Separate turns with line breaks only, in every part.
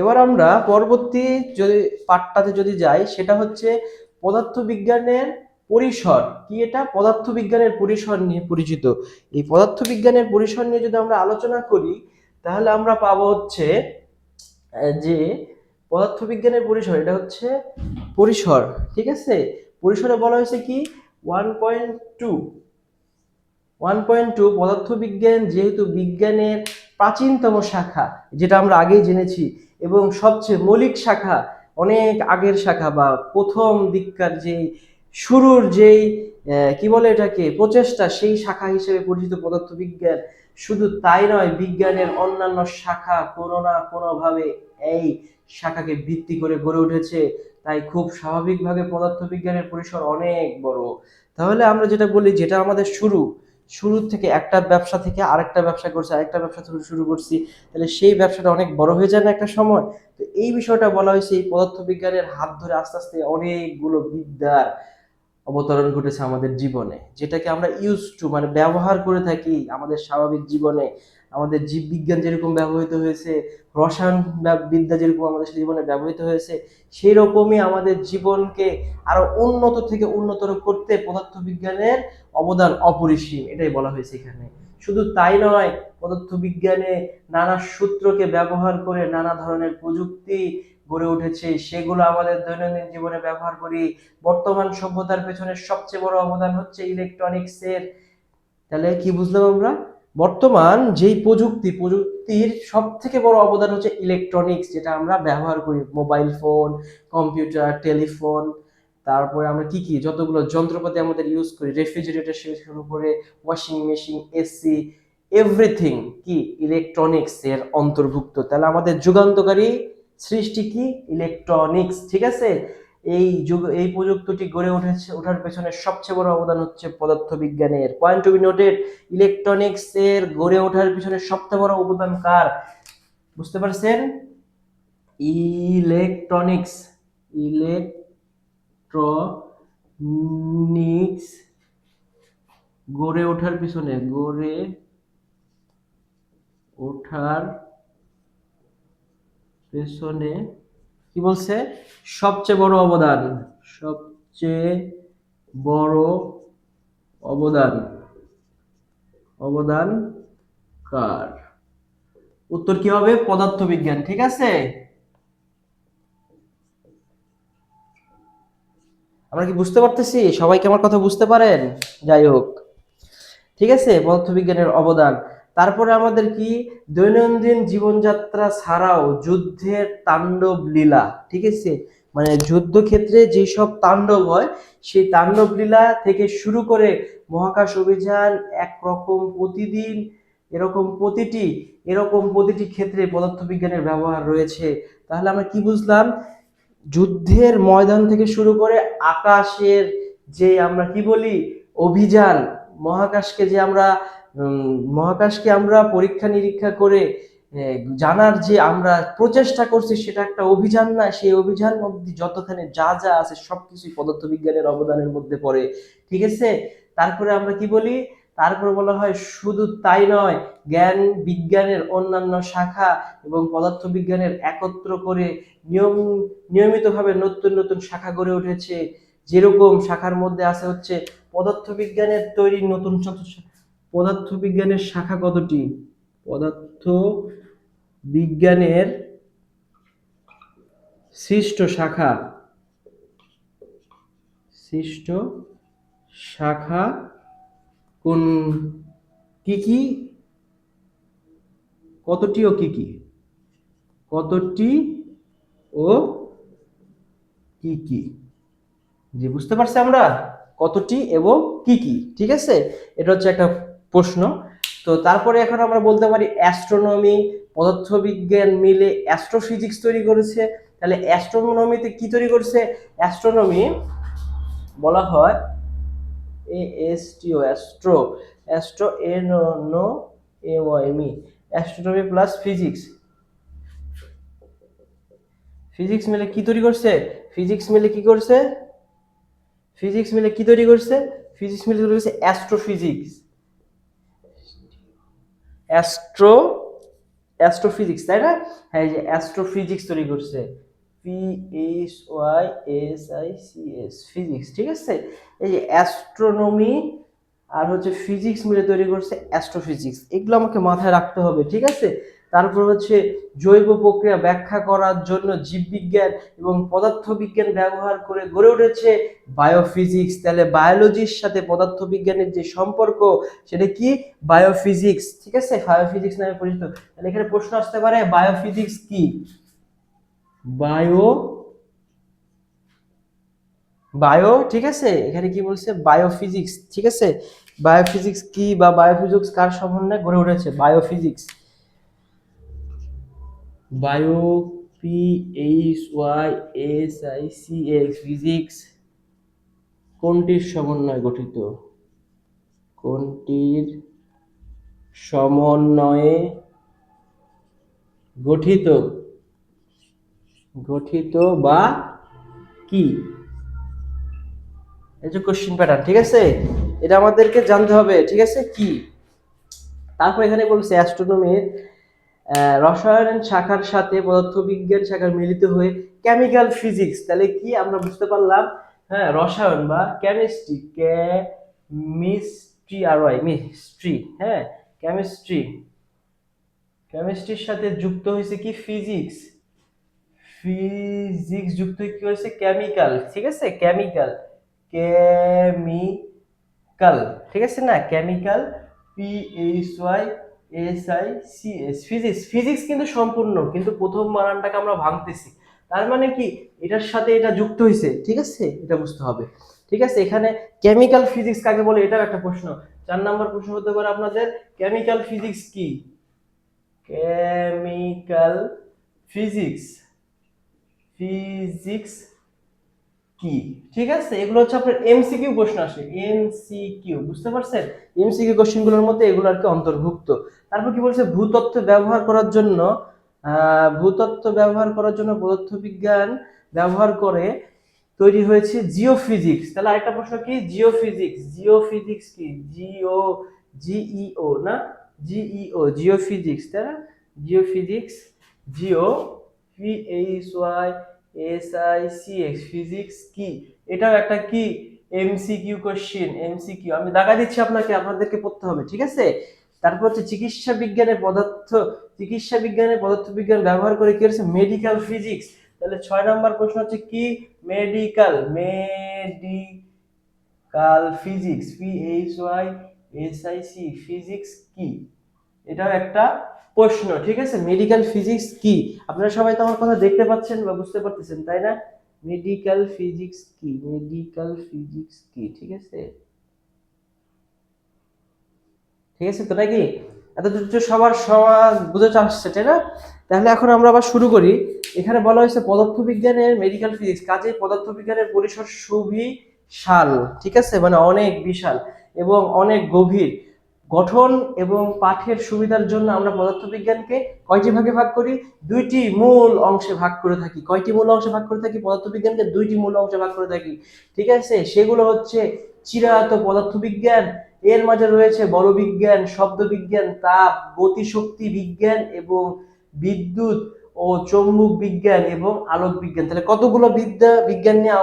এবার আমরা পরবর্তী যদি পাঠটাতে যদি যাই, সেটা হচ্ছে পদার্থবিজ্ঞানের পরিসর। কি এটা? পদার্থবিজ্ঞানের পরিসর নিয়ে পরিচিত। এই পদার্থবিজ্ঞানের পরিসর নিয়ে যদি আমরা আলোচনা করি, তাহলে আমরা পাবো হচ্ছে যে পদার্থবিজ্ঞানের পরিসর, এটা হচ্ছে পরিসর, ঠিক আছে? পরিসরে বলা হয়েছে কি? One point two one point two পদার্থবিজ্ঞান যেহেতু বিজ্ঞানের প্রাচীনতম শাখা, যেটা আমরা আগেই জেনেছি এবং সবচেয়ে মৌলিক শাখা, অনেক আগের শাখা বা প্রথম দিককার যেই শুরুর যেই কি বলে এটাকে, প্রচেষ্টা, সেই শাখা হিসেবে পরিচিত পদার্থবিজ্ঞান শুধু তাই নয়, বিজ্ঞানের অন্যান্য শাখা কোনো না কোনোভাবে এই শাখাকে ভিত্তি করে গড়ে উঠেছে। তাই খুব স্বাভাবিকভাবে পদার্থবিজ্ঞানের পরিসর অনেক বড়। তাহলে আমরা যেটা বলি, যেটা আমাদের শুরু শুরু থেকে একটা ব্যবসা থেকে আরেকটা ব্যবসা করছি, আরেকটা ব্যবসা থেকে শুরু করছি, তাহলে সেই ব্যবসাটা অনেক বড় হয়ে যায় না একটা সময়? তো এই বিষয়টা বলা হয়েছে, এই পদার্থবিজ্ঞানের হাত ধরে আস্তে আস্তে অনেকগুলো বিদ্যার অবতরণ ঘটেছে আমাদের জীবনে, যেটাকে আমরা ইউজ টু মানে ব্যবহার করে থাকি আমাদের স্বাভাবিক জীবনে। আমাদের জীববিজ্ঞান যেরকম ব্যবহৃত হয়েছে রসায়ন বিদ্যা যেরকম আমাদের জীবনে ব্যবহৃত হয়েছে সেই রকমই আমাদের জীবনকে আরও উন্নত থেকে উন্নতর করতে পদার্থবিজ্ঞানের অবদান অপরিসীম, এটাই বলা হয়েছে এখানে। শুধু তাই নয়, পদার্থবিজ্ঞানে নানা সূত্রকে ব্যবহার করে নানা ধরনের প্রযুক্তি গড়ে উঠেছে, সেগুলো আমাদের দৈনন্দিন জীবনে ব্যবহার করি। বর্তমান সভ্যতার পেছনে সবচেয়ে বড় অবদান হচ্ছে ইলেকট্রনিক্সের তাহলে কি বুঝলাম আমরা? বর্তমান যেই প্রযুক্তি, প্রযুক্তির সব থেকে বড় অবদান হচ্ছে ইলেকট্রনিক্স যেটা আমরা ব্যবহার করি। মোবাইল ফোন কম্পিউটার টেলিফোন তারপরে আমরা কি কি, যতগুলো যন্ত্রপাতি আমাদের ইউজ করি রেফ্রিজারেটর থেকে শুরু করে ওয়াশিং মেশিন এসি এভরিথিং কি? ইলেকট্রনিক্স এর অন্তর্ভুক্ত। তাহলে আমাদের যুগান্তকারী সৃষ্টি কি? ইলেকট্রনিক্স ঠিক আছে? এই যুগ, এই প্রযুক্তিটি গড়ে উঠেছে, ওঠার পেছনে সবচেয়ে বড় অবদান হচ্ছে পদার্থবিজ্ঞানের। Point to be noted electronics এর গড়ে ওঠার পিছনে সবচেয়ে বড় অবদান কার? বুঝতে পারছেন? ইলেকট্রনিক্স ইলেকট্রনিক্স গড়ে ওঠার পিছনে, গড়ে ওঠার পেছনে কি বলছে? সবচেয়ে বড় অবদান, সবচেয়ে বড় অবদান অবদান কার? উত্তর কি হবে? পদার্থবিজ্ঞান, ঠিক আছে? আমরা কি বুঝতে পারতেছি? সবাই কি আমার কথা বুঝতে পারেন? যাই হোক, ঠিক আছে? পদার্থবিজ্ঞানের অবদান। তারপরে আমাদের কি? দৈনন্দিন জীবনযাত্রা ছাড়াও যুদ্ধের তাণ্ডব লীলা, ঠিক আছে? মানে যুদ্ধক্ষেত্রে যেসব তাণ্ডব হয়, সেই তাণ্ডব লীলা থেকে শুরু করে মহাকাশ অভিযান একরকম প্রতিদিন, এরকম প্রতিটি এরকম প্রতিটি ক্ষেত্রে পদার্থবিজ্ঞানের ব্যবহার রয়েছে। তাহলে আমরা কি বুঝলাম? যুদ্ধের ময়দান থেকে শুরু করে আকাশের যে আমরা কি বলি? অভিযান, মহাকাশকে যে আমরা মহাকাশকে আমরা পরীক্ষা নিরীক্ষা করে জানার যে আমরা প্রচেষ্টা করছি সেটা একটা অভিযান না, সেই অভিযান মধ্যে যতখানি যা যা আছে সবকিছুই পদার্থবিজ্ঞানের অবদানের মধ্যে পড়ে, ঠিক আছে? তারপরে আমরা কি বলি? তারপরে বলা হয় শুধু তাই নয়, জ্ঞান, বিজ্ঞানের অন্যান্য শাখা এবং পদার্থবিজ্ঞানের একত্র করে নিয়ম, নিয়মিতভাবে নতুন নতুন শাখা গড়ে উঠেছে। যেরকম শাখার মধ্যে আছে হচ্ছে পদার্থবিজ্ঞানের তৈরি নতুন পদার্থবিজ্ঞানের শাখা কতটি? পদার্থ বিজ্ঞানের সৃষ্ট শাখা। সৃষ্ট শাখা কোন? কি কি? কতটি ও কি কি? কতটি ও কি কি? জি, বুঝতে পারছি আমরা? কতটি এবং কি কি? ঠিক আছে? এটা হচ্ছে একটা প্রশ্ন। তো তারপরে এখন আমরা বলতে পারি অ্যাস্ট্রোনমি পদার্থবিজ্ঞান মিলে অ্যাস্ট্রোফিজিক্স তৈরি করেছে। তাহলে অ্যাস্ট্রোনমিতে কি তৈরি করছে? অ্যাস্ট্রোনমি বলা হয় A S T O astro astro A no A Y me astronomy plus physics physics মিলে কি তৈরি করছে? ফিজিক্স মিলে কি করছে? ফিজিক্স মিলে কি তৈরি করছে? ফিজিক্স মিলে তৈরি করছে অ্যাস্ট্রোফিজিক্স অ্যাস্ট্রো, অ্যাস্ট্রোফিজিক্স, তাই না? হ্যাঁ এই যে অ্যাস্ট্রোফিজিক্স তৈরি করছে। P H Y S I C S physics ঠিক আছে? এই যে অ্যাস্ট্রোনমি আর হচ্ছে ফিজিক্স মিলে তৈরি করছে অ্যাস্ট্রোফিজিক্স। এগুলো আমাকে মাথায় রাখতে হবে, ঠিক আছে? তারপর হচ্ছে জৈব প্রক্রিয়া ব্যাখ্যা করার জন্য জীববিজ্ঞান এবং পদার্থবিজ্ঞান ব্যবহার করে গড়ে উঠেছে বায়োফিজিক্স তাহলে বায়োলজির সাথে পদার্থবিজ্ঞানের যে সম্পর্ক, সেটা কি? বায়োফিজিক্স ঠিক আছে? বায়োফিজিক্স নামে পরিচিত। তাহলে এখানে প্রশ্ন আসতে পারে বায়োফিজিক্স কি? বায়ো বায়ো ঠিক আছে? এখানে কি বলছে? বায়োফিজিক্স ঠিক আছে? বায়োফিজিক্স কি বা বায়োফিজিক্স কার সমন্বয়ে গড়ে উঠেছে? Biophysics bio, P H Y S I C X, physics, কোনটির সমন্বয়ে গঠিত? কোনটির সমন্বয়ে গঠিত? গঠিত বা কি? এই যে কোশ্চিন প্যাটার্ন ঠিক আছে? এটা আমাদেরকে জানতে হবে, ঠিক আছে? কি? তারপর এখানে বলছে অ্যাস্ট্রোনমির রসায়ন শাখার সাথে পদার্থবিজ্ঞান শাখার মিলিত হয়ে কেমিক্যাল ফিজিক্স তাহলে কি আমরা বুঝতে পারলাম? হ্যাঁ রসায়ন বা কেমিস্ট্রি কেমিস্ট্রি আর ওয়াই, মিস্ট্রি হ্যাঁ কেমিস্ট্রি কেমিস্ট্রির সাথে যুক্ত হয়েছে কি? ফিজিক্স ফিজিক্স যুক্ত কি হয়েছে? কেমিক্যাল ঠিক আছে? কেমিক্যাল কেমিক্যাল ঠিক আছে না? Chemical P H Y S I C physics. Physics কিন্তু সম্পূর্ণ, কিন্তু প্রথম বানানটাকে আমরা ভাঙতেছি। তার মানে কি? এটার সাথে এটা যুক্ত হয়েছে ঠিক আছে? এটা বুঝতে হবে। ঠিক আছে? এখানে কেমিক্যাল ফিজিক্স কাকে বলে? এটাও একটা প্রশ্ন। চার নাম্বার প্রশ্ন হতে পারে আপনাদের, কেমিক্যাল ফিজিক্স কি? Chemical physics. ফিজিক্স কি? ঠিক আছে? এগুলো হচ্ছে আপনার এমসিকিউ প্রশ্ন আসে। এমসিকিউ বুঝতে পারছেন? এমসিকিউ কোশ্চেনগুলোর মধ্যে এগুলো আর কি অন্তর্ভুক্ত। তারপর কি বলছে? ভূতত্ত্ব ব্যবহার করার জন্য ভূতত্ত্ব ব্যবহার করার জন্য পদার্থবিজ্ঞান ব্যবহার করে তৈরি হয়েছে জিওফিজিক্স। তাহলে আরেকটা প্রশ্ন কি? জিওফিজিক্স। জিওফিজিক্স কি? জিও, জিইও, না? জিইও, জিওফিজিক্স, তাই না? Geo P H Y S I C X physics কি? এটাও একটা কি? এমসিকিউ কোশ্চেন এমসিকিউ আমি দেখা দিচ্ছি আপনাকে, আপনাদেরকে পড়তে হবে, ঠিক আছে? তারপর হচ্ছে চিকিৎসা বিজ্ঞানের পদার্থ, চিকিৎসা বিজ্ঞানের পদার্থবিজ্ঞান ব্যবহার করে কি হচ্ছে মেডিকেল ফিজিক্স তাহলে ছয় নম্বর প্রশ্ন হচ্ছে কি? Medical medical physics P H Y S I C physics কি? এটাও একটা প্রশ্ন, ঠিক আছে? মেডিকেল ফিজিক্স কি? আপনারা সবাই তো আমার কথা দেখতে পাচ্ছেন বা বুঝতে পারতেছেন, তাই না? মেডিকেল ফিজিক্স কি? মেডিকেল ফিজিক্স কি? ঠিক আছে? ঠিক আছে তো নাকি? এত সবার সমাজ বুঝে আসছে, তাই না? তাহলে এখন আমরা আবার শুরু করি। এখানে বলা হয়েছে পদার্থবিজ্ঞানের মেডিকেল ফিজিক্স কাজে পদার্থবিজ্ঞানের পরিসর সুবিশাল, ঠিক আছে? মানে অনেক বিশাল এবং অনেক গভীর। গঠন এবং পাঠের সুবিধার জন্য আমরা পদার্থবিজ্ঞানকে কয়টি ভাগে ভাগ করি? দুইটি মূল অংশে ভাগ করে থাকি। কয়টি মূল অংশে ভাগ করে থাকি? পদার্থবিজ্ঞানকে দুইটি মূল অংশে ভাগ করে থাকি। ঠিক আছে? সেগুলো হচ্ছে চিরায়ত পদার্থবিজ্ঞান, এর মাঝে রয়েছে বলবিজ্ঞান, শব্দবিজ্ঞান, তাপ, গতিশক্তি বিজ্ঞান এবং বিদ্যুৎ ও চৌম্বক বিজ্ঞান এবং আলোক বিজ্ঞান তাহলে কতগুলো বিদ্যা, বিজ্ঞান নিয়ে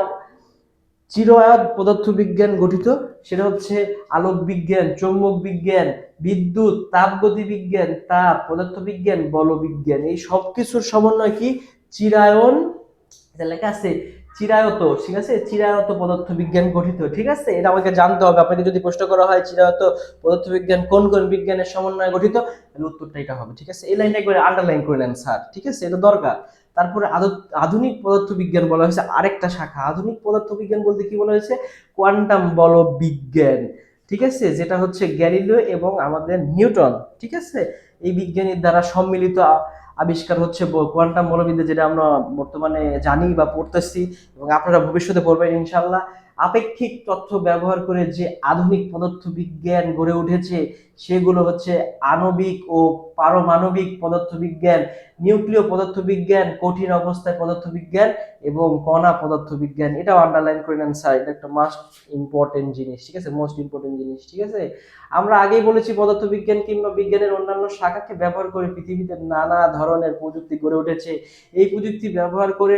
চিরায়ত পদার্থবিজ্ঞান গঠিত, সেটা হচ্ছে আলোক বিজ্ঞান চৌম্বক বিজ্ঞান বিদ্যুৎ তাপগতি বিজ্ঞান তাপ, পদার্থবিজ্ঞান, বলবিজ্ঞান। এই সব কিছুর সমন্বয় কি? চিরায়ন লেখা আছে, চিরায়ত, ঠিক আছে? চিরায়ত পদার্থ বিজ্ঞান গঠিত, ঠিক আছে? এটা আমাকে জানতে হবে। আপনাকে যদি প্রশ্ন করা হয়, চিরায়ত পদার্থ বিজ্ঞান কোন কোন বিজ্ঞানের সমন্বয়ে গঠিত? তাহলে উত্তরটা এটা হবে, ঠিক আছে? এই লাইনটা একবার আন্ডারলাইন করে নেন, স্যার, ঠিক আছে? এটা দরকার। তারপরে আধুনিক পদার্থবিজ্ঞান বলা হয়েছে আরেকটা শাখা। আধুনিক পদার্থবিজ্ঞান বলতে কি বলা হয়েছে? কোয়ান্টাম বল বিজ্ঞান ঠিক আছে? যেটা হচ্ছে গ্যালিলিও এবং আমাদের নিউটন। ঠিক আছে? এই বিজ্ঞানীর দ্বারা সম্মিলিত আবিষ্কার হচ্ছে কোয়ান্টাম বলবিদ্যা যেটা আমরা বর্তমানে জানি বা পড়তেছি এবং আপনারা ভবিষ্যতে পড়বেন ইনশাল্লাহ আপেক্ষিক তথ্য ব্যবহার করে যে আধুনিক পদার্থবিজ্ঞান গড়ে উঠেছে সেগুলো হচ্ছে আণবিক ও পারমাণবিক পদার্থবিজ্ঞান, নিউক্লিয় পদার্থবিজ্ঞান, কঠিন অবস্থায় পদার্থবিজ্ঞান এবং কণা পদার্থবিজ্ঞান। এটাও আন্ডারলাইন করে নেন স্যার এটা একটা মাস্ট ইম্পর্টেন্ট জিনিস, ঠিক আছে? মোস্ট ইম্পর্টেন্ট জিনিস, ঠিক আছে? আমরা আগেই বলেছি পদার্থবিজ্ঞান কিংবা বিজ্ঞানের অন্যান্য শাখাকে ব্যবহার করে পৃথিবীতে নানা ধরনের প্রযুক্তি গড়ে উঠেছে। এই প্রযুক্তি ব্যবহার করে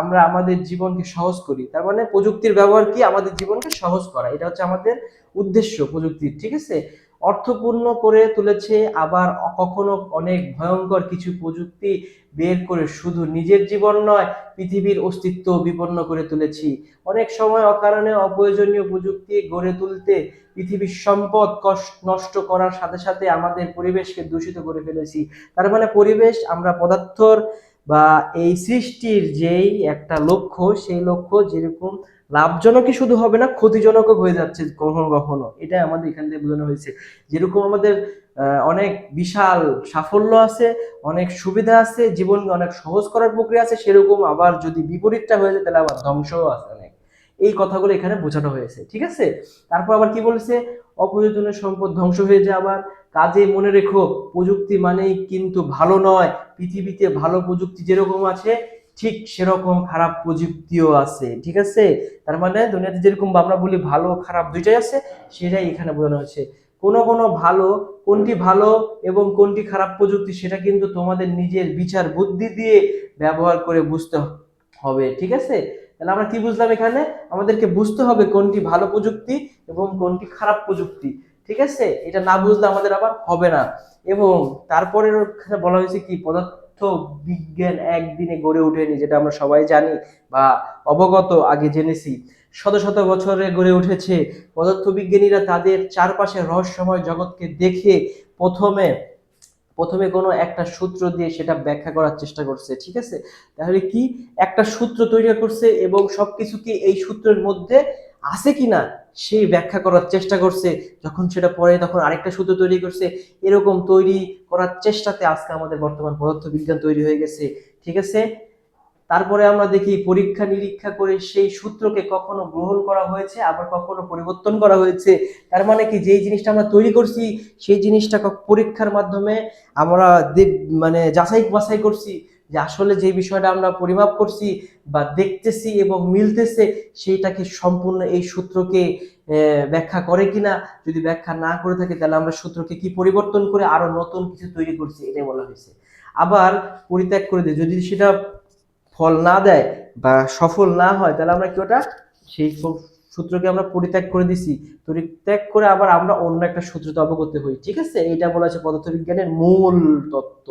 আমরা আমাদের জীবনকে সহজ করি। তার মানে প্রযুক্তির ব্যবহার কি? আমাদের জীবনকে সহজ করা। এটা হচ্ছে আমাদের উদ্দেশ্য প্রযুক্তির, ঠিক আছে? অর্থপূর্ণ করে তুলেছে, আবার কখনো অনেক ভয়ঙ্কর কিছু প্রযুক্তি বের করে শুধু নিজের জীবন নয়, পৃথিবীর অস্তিত্ব বিপন্ন করে তুলেছি। অনেক সময় অকারণে অপ্রয়োজনীয় প্রযুক্তি গড়ে তুলতে পৃথিবীর সম্পদ নষ্ট করার সাথে সাথে আমাদের পরিবেশকে দূষিত করে ফেলেছি। তার মানে পরিবেশ আমরা পদার্থর বা এই সৃষ্টির যেই একটা লক্ষ্য, সেই লক্ষ্য যেরকম লাভজনকই শুধু হবে না, ক্ষতিজনকও হয়ে যাচ্ছে কখনো কখনো। এটাই আমাদের এখান থেকে বোঝানো হয়েছে। যেরকম আমাদের অনেক বিশাল সাফল্য আছে, অনেক সুবিধা আছে, জীবনকে অনেক সহজ করার প্রক্রিয়া আছে, সেরকম আবার যদি বিপরীতটা হয়ে যায়, তাহলে আবার ধ্বংসও আছে অনেক। এই কথাগুলো এখানে বোঝানো হয়েছে, ঠিক আছে? তারপর আবার কি বলেছে? অপ্রয়োজনীয় সম্পদ ধ্বংস হয়ে যায় আবার। কাজে মনে রেখো, প্রযুক্তি মানেই কিন্তু ভালো নয়। পৃথিবীতে ভালো প্রযুক্তি যেরকম আছে ঠিক সেরকম খারাপ প্রযুক্তিও আছে, ঠিক আছে? তার মানে দুনিয়াতে যেরকম আমরা বলি ভালো খারাপ দুইটাই আছে, সেটাই এখানে বোঝানো হয়েছে। কোন কোনো ভালো, কোনটি ভালো এবং কোনটি খারাপ প্রযুক্তি সেটা কিন্তু তোমাদের নিজের বিচার বুদ্ধি দিয়ে ব্যবহার করে বুঝতে হবে, ঠিক আছে? তাহলে আমরা কি বুঝলাম এখানে? আমাদেরকে বুঝতে হবে কোনটি ভালো প্রযুক্তি এবং কোনটি খারাপ প্রযুক্তি, ঠিক আছে? এটা না বুঝলে আমাদের আবার হবে না। এবং তারপরে বলা হয়েছে কি? পদার্থ বিজ্ঞান একদিনে গড়ে ওঠেনি, যেটা আমরা সবাই জানি বা অবগত, আগে জেনেছি। শত শত বছরে গড়ে উঠেছে। পদার্থবিজ্ঞানীরা তাদের চারপাশে রহস্যময় জগৎকে দেখে প্রথমে প্রথমে কোনো একটা সূত্র দিয়ে সেটা ব্যাখ্যা করার চেষ্টা করছে, ঠিক আছে? তাহলে কি একটা সূত্র তৈরি করছে এবং সব কিছু কি এই সূত্রের মধ্যে আছে কি না সেই ব্যাখ্যা করার চেষ্টা করছে, যখন সেটা পড়ে তখন আরেকটা সূত্র তৈরি করছে, এরকম তৈরি করার চেষ্টাতে আজকে আমাদের বর্তমান পদার্থবিজ্ঞান তৈরি হয়ে গেছে, ঠিক আছে? তারপরে আমরা দেখি পরীক্ষা নিরীক্ষা করে সেই সূত্রকে কখনো গ্রহণ করা হয়েছে, আবার কখনো পরিবর্তন করা হয়েছে। তার মানে কি, যেই জিনিসটা আমরা তৈরি করছি, সেই জিনিসটা পরীক্ষার মাধ্যমে আমরা মানে যাচাই বাছাই করছি যে আসলে যে বিষয়টা আমরা পরিমাপ করছি বা দেখতেছি এবং মিলতেছে, সেইটাকে সম্পূর্ণ এই সূত্রকে ব্যাখ্যা করে কিনা, যদি ব্যাখ্যা না করে থাকে, তাহলে আমরা সূত্রকে কি পরিবর্তন করে আরও নতুন কিছু তৈরি করছি, এটাই বলা হয়েছে। আবার পরিত্যাগ করে দিই যদি সেটা ফল না দেয় বা সফল না হয়, তাহলে আমরা কি ওটা, সেই সূত্রকে আমরা পরিত্যাগ করে দিছি। পরিত্যাগ করে আবার আমরা অন্য একটা সূত্রতে অবগত হই, ঠিক আছে? এটা বলা হচ্ছে পদার্থবিজ্ঞানের মূল তত্ত্ব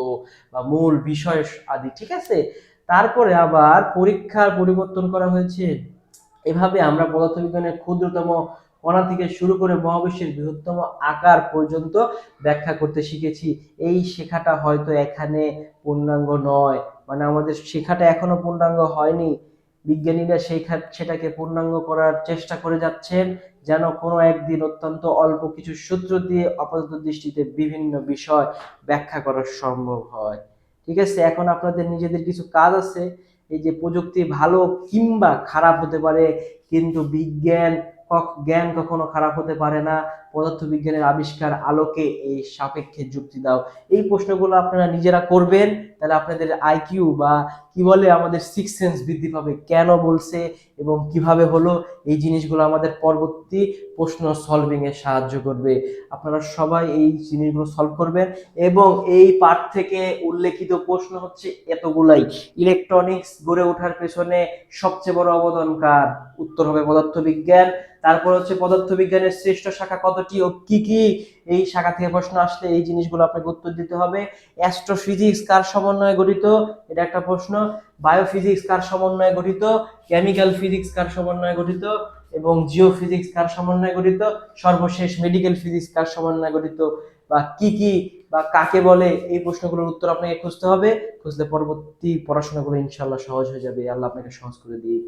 বা মূল বিষয় আদি, ঠিক আছে? তারপরে আবার পরীক্ষার পরিবর্তন করা হয়েছে। এভাবে আমরা পদার্থবিজ্ঞানের ক্ষুদ্রতম কণা থেকে শুরু করে মহাবিশ্বের বৃহত্তম আকার পর্যন্ত ব্যাখ্যা করতে শিখেছি। এই শেখাটা হয়তো এখানে পূর্ণাঙ্গ নয়। মানে আমাদের শেখাটা এখনও পূর্ণাঙ্গ হয়নি। বিজ্ঞানীরা শেখা, সেটাকে পূর্ণাঙ্গ করার চেষ্টা করে যাচ্ছেন, যেন কোনো একদিন অত্যন্ত অল্প কিছু সূত্র দিয়ে আপাতত দৃষ্টিতে বিভিন্ন বিষয় ব্যাখ্যা করা সম্ভব হয়। ঠিক আছে, এখন আপনাদের নিজেদের কিছু কাজ আছে। এই যে প্রযুক্তি ভালো কিংবা খারাপ হতে পারে, কিন্তু বিজ্ঞান জ্ঞান কখনো খারাপ হতে পারে না। পদার্থবিজ্ঞানের আবিষ্কার আলোকে এই সাপেক্ষে যুক্তি দাও। এই প্রশ্নগুলো আপনারা নিজেরা করবেন, তাহলে আপনাদের আইকিউ বা কি বলে আমাদের সিক্স সেন্স বৃদ্ধি পাবে। কেন বলছে এবং কীভাবে হলো? এই জিনিসগুলো আমাদের পরবর্তী প্রশ্ন সলভিং এ সাহায্য করবে। আপনারা সবাই এই জিনিসগুলো সলভ করবেন এবং এই পাঠ থেকে উল্লেখিত প্রশ্ন হচ্ছে এতগুলাই। ইলেকট্রনিক্স গড়ে ওঠার পেছনে সবচেয়ে বড় অবদান কার? উত্তর হবে পদার্থবিজ্ঞান। তারপর হচ্ছে পদার্থবিজ্ঞানের শ্রেষ্ঠ শাখা কতটি ও কি কি এই শাখা থেকে প্রশ্ন আসলে এই জিনিসগুলো আপনাকে উত্তর দিতে হবে। অ্যাস্ট্রোফিজিক্স কার সমন্বয়ে গঠিত? এটা একটা প্রশ্ন। বায়োফিজিক্স কার সমন্বয়ে গঠিত? কেমিক্যাল ফিজিক্স কার সমন্বয়ে গঠিত? এবং জিও ফিজিক্স কার সমন্বয়ে গঠিত? সর্বশেষ মেডিকেল ফিজিক্স কার সমন্বয়ে গঠিত? বা কি কি বা কাকে বলে? এই প্রশ্নগুলোর উত্তর আপনাকে খুঁজতে হবে। খুঁজলে পরবর্তী পড়াশোনাগুলো ইনশাল্লাহ সহজ হয়ে যাবে। আল্লাহ আপনাকে সহজ করে দিই